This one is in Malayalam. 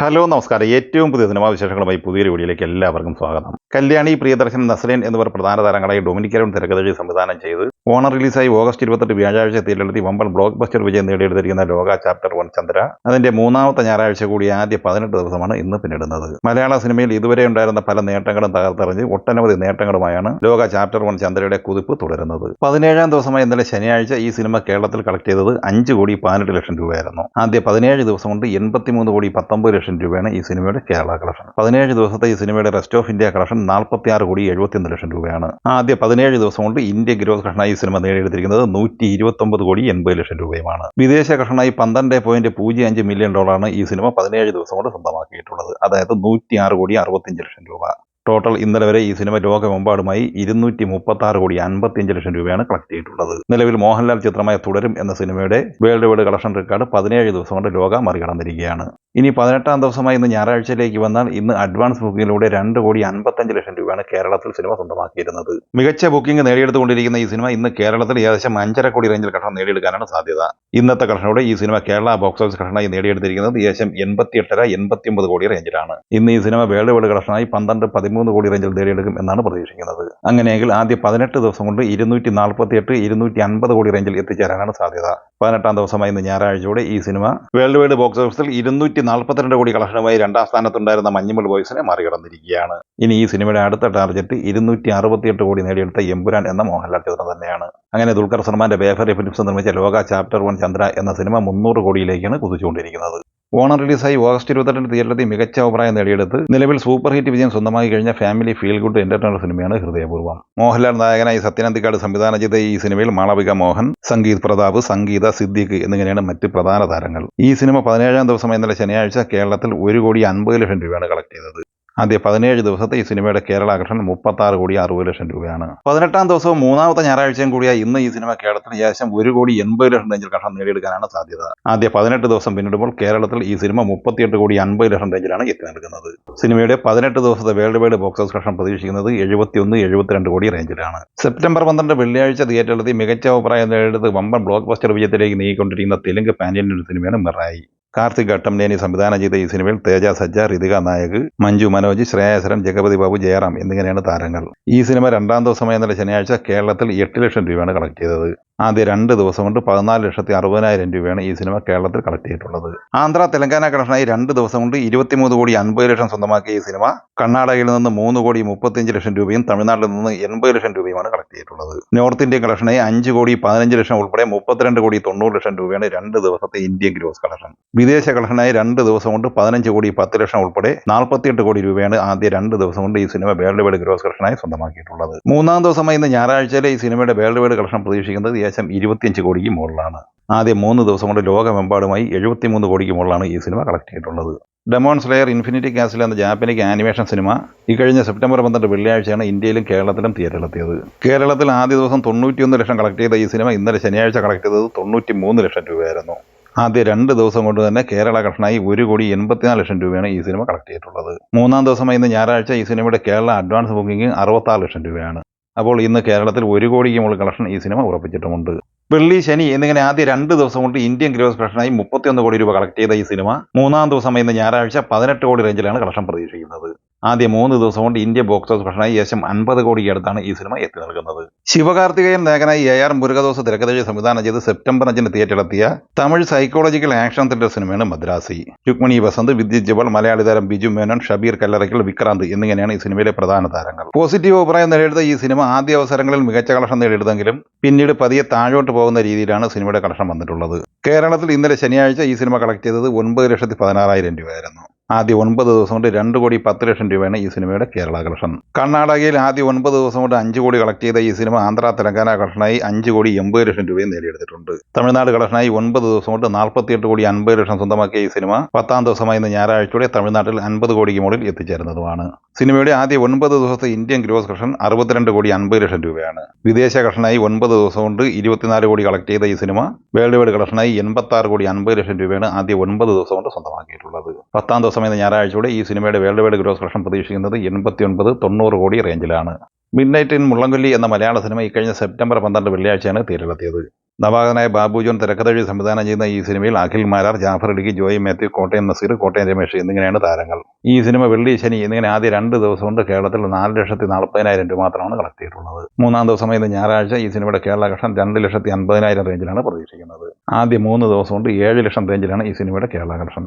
ഹലോ നമസ്കാരം. ഏറ്റവും പുതിയ സിനിമാ വിശേഷങ്ങളുമായി പുതിയൊരു വീഡിയോയിലേക്ക് എല്ലാവർക്കും സ്വാഗതം. കല്യാണി പ്രിയദർശൻ നസ്ലേൻ എന്നിവർ പ്രധാന താരങ്ങളായി ഡൊമിനിക്കരൻ തിരക്കഥഴി സംവിധാനം ചെയ്ത്. ഓണർ റിലീസായി ഓഗസ്റ്റ് ഇരുപത്തെട്ട് വ്യാഴാഴ്ച തിയേറ്ററിലെത്തി വമ്പൻ ബ്ലോക്ക് ബസ്റ്റർ വിജയം നേടിയെടുത്തിരിക്കുന്ന ലോക ചാപ്റ്റർ വൺ ചന്ദ്ര. അതിന്റെ മൂന്നാമത്തെ ഞായറാഴ്ച കൂടി ആദ്യ പതിനെട്ട് ദിവസമാണ് ഇന്ന് പിന്നിടുന്നത്. മലയാള സിനിമയിൽ ഇതുവരെ ഉണ്ടായിരുന്ന പല നേട്ടങ്ങളും തകർത്തെറിഞ്ഞ് ഒട്ടനവധി നേട്ടങ്ങളുമായാണ് ലോക ചാപ്റ്റർ വൺ ചന്ദ്രയുടെ കുതിപ്പ് തുടരുന്നത്. പതിനേഴാം ദിവസമായി ഇന്നലെ ശനിയാഴ്ച ഈ സിനിമ കേരളത്തിൽ കളക്ട് ചെയ്തത് അഞ്ച് കോടി പതിനെട്ട് ലക്ഷം രൂപയായിരുന്നു. ആദ്യ പതിനേഴ് ദിവസം കൊണ്ട് എൺപത്തിമൂന്ന് കോടി പത്തൊമ്പത് ലക്ഷം രൂപയാണ് ഈ സിനിമയുടെ കേരള കളക്ഷൻ. പതിനേഴ് ദിവസത്തെ ഈ സിനിമയുടെ റെസ്റ്റ് ഓഫ് ഇന്ത്യ കളക്ഷൻ നാൽപ്പത്തിയാറ് കോടി എഴുപത്തിയൊന്ന് ലക്ഷം രൂപയാണ്. ആദ്യ പതിനേഴ് ദിവസം കൊണ്ട് ഇന്ത്യ ഗ്രോസ് കളക്ഷനായി ഈ സിനിമ നേടിയെടുത്തിരിക്കുന്നത് നൂറ്റി ഇരുപത്തൊമ്പത് കോടി എൺപത് ലക്ഷം രൂപയുമാണ്. വിദേശ കളക്ഷനായി പന്ത്രണ്ട് പോയിന്റ് പൂജ്യം അഞ്ച് മില്യൺ ഡോളറാണ് ഈ സിനിമ പതിനേഴ് ദിവസം കൊണ്ട് സ്വന്തമാക്കിയിട്ടുള്ളത്. അതായത് നൂറ്റി ആറ് കോടി അറുപത്തിയഞ്ച് ലക്ഷം രൂപ. ടോട്ടൽ ഇന്നലെ വരെ ഈ സിനിമ ലോകമെമ്പാടുമായി ഇരുന്നൂറ്റി മുപ്പത്തി ആറ് കോടി അൻപത്തിയഞ്ച് ലക്ഷം രൂപയാണ് കളക്ട് ചെയ്തിട്ടുള്ളത്. നിലവിൽ മോഹൻലാൽ ചിത്രമായ തുടരും എന്ന സിനിമയുടെ വേൾഡ് വൈഡ് കളക്ഷൻ റെക്കോർഡ് പതിനേഴ് ദിവസം കൊണ്ട് ലോക മറികടന്നിരിക്കുകയാണ്. ഇനി പതിനെട്ടാം ദിവസമായി ഇന്ന് ഞായറാഴ്ചയിലേക്ക് വന്നാൽ ഇന്ന് അഡ്വാൻസ് ബുക്കിങ്ങിലൂടെ രണ്ട് കോടി അൻപത്തഞ്ച് ലക്ഷം രൂപയാണ് കേരളത്തിൽ സിനിമ സ്വന്തമാക്കിയിരുന്നത്. മികച്ച ബുക്കിംഗ് നേടിയെടുത്തുകൊണ്ടിരിക്കുന്ന ഈ സിനിമ ഇന്ന് കേരളത്തിൽ ഏകദേശം അഞ്ചര കോടി റേഞ്ചിൽ കളക്ഷൻ നേടിയെടുക്കാനാണ് സാധ്യത. ഇന്നത്തെ കളക്ഷനോടെ ഈ സിനിമ കേരള ബോക്സ് ഓഫീസ് കളക്ഷനായി നേടിയെടുത്തിരിക്കുന്നത് ഏകദേശം എൺപത്തി എട്ടര എൺപത്തിയൊമ്പത് കോടി റേഞ്ചിലാണ് ഇന്ന് ഈ സിനിമ വേൾഡ് വൈഡ് കളക്ഷനായി പന്ത്രണ്ട് പതിമൂന്ന് കോടി റേഞ്ചിൽ നേടിയെടുക്കും എന്നാണ് പ്രതീക്ഷിക്കുന്നത്. അങ്ങനെയെങ്കിൽ ആദ്യ പതിനെട്ട് ദിവസം കൊണ്ട് ഇരുന്നൂറ്റി നാൽപ്പത്തി എട്ട് ഇരുന്നൂറ്റി അൻപത് കോടി റേഞ്ചിൽ എത്തിച്ചേരാനാണ് സാധ്യത. പതിനെട്ടാം ദിവസമായി ഇന്ന് ഞായറാഴ്ചയോടെ ഈ സിനിമ വേൾഡ് വൈഡ് ബോക്സ് ഓഫീസിൽ ഇരുന്നൂറ്റി നാൽപ്പത്തിരണ്ട് കോടി കളക്ഷനുമായി രണ്ടാം സ്ഥാനത്തുണ്ടായിരുന്ന മഞ്ഞുമൽ ബോയ്സിനെ മറികടന്നിരിക്കുകയാണ്. ഇനി ഈ സിനിമയുടെ അടുത്ത ടാർഗറ്റ് ഇരുന്നൂറ്റി അറുപത്തിയെട്ട് കോടി നേടിയെടുത്ത എമ്പുരാൻ എന്ന മോഹൻലാൽ ചിത്രം തന്നെയാണ്. അങ്ങനെ ദുൽഖർ സൽമാന്റെ ബേഫറി ഫിലിംസ് നിർമ്മിച്ച ലോക ചാപ്റ്റർ വൺ ചന്ദ്ര എന്ന സിനിമ മുന്നൂറ് കോടിയിലേക്കാണ് കുതിച്ചുകൊണ്ടിരിക്കുന്നത്. ഓണം റിലീസായി ഓഗസ്റ്റ് ഇരുപത്തെട്ടിന് തിയേറ്ററിലെത്തി മികച്ച അഭിപ്രായം നേടിയെടുത്ത് നിലവിൽ സൂപ്പർ ഹിറ്റ് വിജയം സ്വന്തമായി കഴിഞ്ഞ ഫാമിലി ഫീൽ ഗുഡ് എന്റർടൈനർ സിനിമയാണ് ഹൃദയപൂർവം. മോഹൻലാൽ നായകനായി സത്യനന്ദിക്കാട് സംവിധാനം ചെയ്ത ഈ സിനിമയിൽ മാളവിക മോഹൻ സംഗീത് പ്രതാപ് സംഗീത സിദ്ദിഖ് എന്നിങ്ങനെയാണ് മറ്റ് പ്രധാന താരങ്ങൾ. ഈ സിനിമ പതിനേഴാം ദിവസം ഇന്നലെ ശനിയാഴ്ച കേരളത്തിൽ ഒരു കോടി അൻപത് ലക്ഷം രൂപയാണ് കളക്ട് ചെയ്തത്. ആദ്യ പതിനേഴ് ദിവസത്തെ ഈ സിനിമയുടെ കേരള ആകർഷണം മുപ്പത്തി ആറ് കോടി അറുപത് ലക്ഷം രൂപയാണ്. പതിനെട്ടാം ദിവസവും മൂന്നാമത്തെ ഞായറാഴ്ചയും കൂടിയായി ഇന്ന് ഈ സിനിമ കേരളത്തിൽ ഏകദേശം ഒരു കോടി എൺപത് ലക്ഷം റേഞ്ചിൽ കഷണം നേടിയെടുക്കാനാണ് സാധ്യത. ആദ്യ പതിനെട്ട് ദിവസം പിന്നിടുമ്പോൾ കേരളത്തിൽ ഈ സിനിമ മുപ്പത്തിയെട്ട് കോടി അൻപത് ലക്ഷം റേഞ്ചിലാണ് എത്തി നിൽക്കുന്നത് സിനിമയുടെ പതിനെട്ട് ദിവസത്തെ വേൾഡ് വൈഡ് ബോക്സ് ഓഫീസ് കഷണം പ്രതീക്ഷിക്കുന്നത് എഴുപത്തിയൊന്ന് എഴുപത്തിരണ്ട് കോടി റേഞ്ചിലാണ്. സെപ്റ്റംബർ പന്ത്രണ്ട് വെള്ളിയാഴ്ച തിയേറ്ററിലെത്തി മികച്ച അഭിപ്രായം നേടിയത് വമ്പൻ ബ്ലോക്ക് ബസ്റ്റർ വിജയത്തിലേക്ക് നീങ്ങിക്കൊണ്ടിരിക്കുന്ന തെലുങ്ക് പാൻഡ്യൻ സിനിമയാണ് മിറായി. കാർത്തിക് ഘട്ടംനേനി സംവിധാനം ചെയ്ത ഈ സിനിമയിൽ തേജ സജ്ജ ഋതിക നായക് മഞ്ജു മനോജ് ശ്രേയാസരൻ ജഗപതി ബാബു ജയറാം എന്നിങ്ങനെയാണ് താരങ്ങൾ. ഈ സിനിമ രണ്ടാം ദിവസമായ ഇന്നലെ ശനിയാഴ്ച കേരളത്തിൽ എട്ട് ലക്ഷം രൂപയാണ് കളക്ട് ചെയ്തത്. ആദ്യ രണ്ട് ദിവസം കൊണ്ട് പതിനാല് ലക്ഷത്തി അറുപതിനായിരം രൂപയാണ് ഈ സിനിമ കേരളത്തിൽ കളക്ട് ചെയ്തിട്ടുള്ളത്. ആന്ധ്ര തെലങ്കാന കളക്ഷനായി രണ്ട് ദിവസം കൊണ്ട് ഇരുപത്തിമൂന്ന് കോടി അൻപത് ലക്ഷം സ്വന്തമാക്കിയ ഈ സിനിമ കർണാടകയിൽ നിന്ന് മൂന്ന് കോടി മുപ്പത്തിയഞ്ച് ലക്ഷം രൂപയും തമിഴ്നാട്ടിൽ നിന്ന് എൺപത് ലക്ഷം രൂപയുമാണ് കളക്ട് ചെയ്തിട്ടുള്ളത്. നോർത്ത് ഇന്ത്യൻ കളക്ഷനായി അഞ്ച് കോടി പതിനഞ്ച് ലക്ഷം ഉൾപ്പെടെ മുപ്പത്തിരണ്ട് കോടി തൊണ്ണൂറ് ലക്ഷം രൂപയാണ് രണ്ട് ദിവസത്തെ ഇന്ത്യൻ ഗ്രോസ് കളക്ഷൻ വിദേശ കളക്ഷനായി രണ്ട് ദിവസം കൊണ്ട് പതിനഞ്ച് കോടി പത്ത് ലക്ഷം ഉൾപ്പെടെ നാൽപ്പത്തിയെട്ട് കോടി രൂപയാണ് ആദ്യ രണ്ട് ദിവസം കൊണ്ട് ഈ സിനിമ വേൾഡ് വൈഡ് ഗ്രോസ് കളക്ഷനായി സ്വന്തമാക്കിയിട്ടുള്ളത്. മൂന്നാം ദിവസമായി ഇന്ന് ഞായറാഴ്ചയിലെ ഈ സിനിമയുടെ വേൾഡ് വൈഡ് കളക്ഷൻ പ്രതീക്ഷിക്കുന്നത് ഏകദേശം ഇരുപത്തിയഞ്ച് കോടിക്ക് മുകളിലാണ്. ആദ്യ മൂന്ന് ദിവസം കൊണ്ട് ലോകമെമ്പാടുമായി എഴുപത്തിമൂന്ന് കോടിക്ക് മുകളിലാണ് ഈ സിനിമ കളക്ട് ചെയ്തിട്ടുള്ളത്. ഡെമോൺ സ്ലെയർ ഇൻഫിനിറ്റി കാസിൽ എന്ന ജാപ്പനിക് ആനിമേഷൻ സിനിമ ഈ കഴിഞ്ഞ സെപ്റ്റംബർ പന്ത്രണ്ട് വെള്ളിയാഴ്ചയാണ് ഇന്ത്യയിലും കേരളത്തിലും തിയേറ്ററിലെത്തിയത് കേരളത്തിൽ ആദ്യ ദിവസം തൊണ്ണൂറ്റിയൊന്ന് ലക്ഷം കളക്ട് ചെയ്ത ഈ സിനിമ ഇന്നലെ ശനിയാഴ്ച കളക്ട് ചെയ്തത് തൊണ്ണൂറ്റി മൂന്ന് ലക്ഷം രൂപയായിരുന്നു. ആദ്യ രണ്ട് ദിവസം കൊണ്ട് തന്നെ കേരള കളക്ഷനായി ഒരു കോടി എൺപത്തിനാല് ലക്ഷം രൂപയാണ് ഈ സിനിമ കളക്ട് ചെയ്തിട്ടുള്ളത്. മൂന്നാം ദിവസമായി ഇന്ന് ഞായറാഴ്ച ഈ സിനിമയുടെ കേരള അഡ്വാൻസ് ബുക്കിംഗ് അറുപത്താറ് ലക്ഷം രൂപയാണ്. അപ്പോൾ ഇന്ന് കേരളത്തിൽ ഒരു കോടിക്ക് മുകളിൽ കളക്ഷൻ ഈ സിനിമ ഉറപ്പിച്ചിട്ടുമുണ്ട്. വെള്ളി ശനി എന്നിങ്ങനെ ആദ്യ രണ്ട് ദിവസം കൊണ്ട് ഇന്ത്യൻ ഗ്രോസ് കളക്ഷനായി മുപ്പത്തിയൊന്ന് കോടി രൂപ കളക്ട് ചെയ്ത ഈ സിനിമ മൂന്നാം ദിവസം ഇന്ന് ഞായറാഴ്ച പതിനെട്ട് കോടി റേഞ്ചിലാണ് കളക്ഷൻ പ്രതീക്ഷിക്കുന്നത്. ആദ്യ മൂന്ന് ദിവസം കൊണ്ട് ഇന്ത്യ ബോക്സ് ഓഫീസ് ഭക്ഷണമായി ഏകദേശം അൻപത് കോടിക്ക് അടുത്താണ് ഈ സിനിമ എത്തി നിൽക്കുന്നത് ശിവകാർത്തികേയൻ നായകനായി എ ആർ മുരുകദോസ് തിരക്കഥഴി സംവിധാനം ചെയ്ത് സെപ്റ്റംബർ അഞ്ചിന് തിയേറ്ററിലെത്തിയ തമിഴ് സൈക്കോളജിക്കൽ ആക്ഷൻ ത്രില്ലർ സിനിമയാണ് മദ്രാസി. രുക്മിണി വസന്ത് വിദ്യുത് ജബൽ മലയാളി താരം ബിജു മേനോൻ ഷബീർ കല്ലറയ്ക്കൽ വിക്രാന്ത് എന്നിങ്ങനെയാണ് ഈ സിനിമയിലെ പ്രധാന താരങ്ങൾ. പോസിറ്റീവ് അഭിപ്രായം നേടിയെടുത്ത ഈ സിനിമ ആദ്യ അവസരങ്ങളിൽ മികച്ച കളക്ഷൻ നേടിയെടുത്തെങ്കിലും പിന്നീട് പതിയെ താഴോട്ട് പോകുന്ന രീതിയിലാണ് സിനിമയുടെ കളക്ഷൻ വന്നിട്ടുള്ളത്. കേരളത്തിൽ ഇന്നലെ ശനിയാഴ്ച ഈ സിനിമ കളക്ട് ചെയ്തത് ഒൻപത് ലക്ഷത്തി പതിനാറായിരം രൂപയായിരുന്നു. ആദ്യ ഒൻപത് ദിവസം കൊണ്ട് രണ്ട് കോടി പത്ത് ലക്ഷം രൂപയാണ് ഈ സിനിമയുടെ കേരള കളക്ഷൻ. കർണാടകയിൽ ആദ്യ ഒൻപത് ദിവസം കൊണ്ട് അഞ്ച് കോടി കളക്ട് ചെയ്ത ഈ സിനിമ ആന്ധ്ര തെലങ്കാന കളക്ഷനായി അഞ്ച് കോടി എൺപത് ലക്ഷം രൂപയും നേടിയെടുത്തിട്ടുണ്ട്. തമിഴ്നാട് കളക്ഷനായി ഒൻപത് ദിവസം കൊണ്ട് നാൽപ്പത്തിയെട്ട് കോടി അൻപത് ലക്ഷം സ്വന്തമാക്കിയ ഈ സിനിമ പത്താം ദിവസമായി ഇന്ന് ഞായറാഴ്ചയോടെ തമിഴ്നാട്ടിൽ അൻപത് കോടിക്ക് മുകളിൽ എത്തിച്ചേരുന്നതുമാണ്. സിനിമയുടെ ആദ്യ ഒൻപത് ദിവസത്തെ ഇന്ത്യൻ ഗ്രോസ് കളക്ഷൻ അറുപത്തിരണ്ട് കോടി അൻപത് ലക്ഷം രൂപയാണ്. വിദേശ കളക്ഷനായി ഒൻപത് ദിവസം കൊണ്ട് ഇരുപത്തിനാല് കോടി കളക്ട് ചെയ്ത ഈ സിനിമ വേൾഡ് വൈഡ് കളക്ഷനായി എൺപത്തി ആറ് കോടി അൻപത് ലക്ഷം രൂപയാണ് ആദ്യ ഒൻപത് ദിവസം കൊണ്ട് സ്വന്തമാക്കിയിട്ടുള്ളത്. പത്താം ദിവസം എന്ന ഞായറാഴ്ചയോടെ ഈ സിനിമയുടെ വേൾഡ് വൈഡ് ഗ്രോസ് കളക്ഷൻ പ്രതീക്ഷിക്കുന്നത് എൺപത്തി ഒൻപത് തൊണ്ണൂറ് കോടി റേഞ്ചിലാണ് മിഡ് നൈറ്റ് ഇൻ മുള്ളംകൊല്ലി എന്ന മലയാള സിനിമ ഇക്കഴിഞ്ഞ സെപ്റ്റംബർ പന്ത്രണ്ട് വെള്ളിയാഴ്ചയാണ് തിയേറ്ററിലെത്തിയത്. നവാഗതനായ ബാബു ജോൺ തിരക്കഥഴി സംവിധാനം ചെയ്യുന്ന ഈ സിനിമയിൽ അഖിൽ മാരാർ ജാഫർ ഇടുക്കി ജോയി മാത്യു കോട്ടയം നസീർ കോട്ടയം രമേശ് എന്നിങ്ങനെയാണ് താരങ്ങൾ. ഈ സിനിമ വെള്ളി ശനി എന്നിങ്ങനെ ആദ്യ രണ്ട് ദിവസം കൊണ്ട് കേരളത്തിൽ നാല് ലക്ഷത്തി നാൽപ്പതിനായിരം രൂപ മാത്രമാണ് കളക്ട് ചെയ്തിട്ടുള്ളത്. മൂന്നാം ദിവസം ഇന്ന് ഞായറാഴ്ച. ഈ സിനിമയുടെ കേരള കളക്ഷൻ രണ്ട് ലക്ഷത്തി അൻപതിനായിരം റേഞ്ചിലാണ് പ്രതീക്ഷിക്കുന്നത്. ആദ്യ മൂന്ന് ദിവസം കൊണ്ട് ഏഴ് ലക്ഷം റേഞ്ചിലാണ് ഈ സിനിമയുടെ കേരള കളക്ഷൻ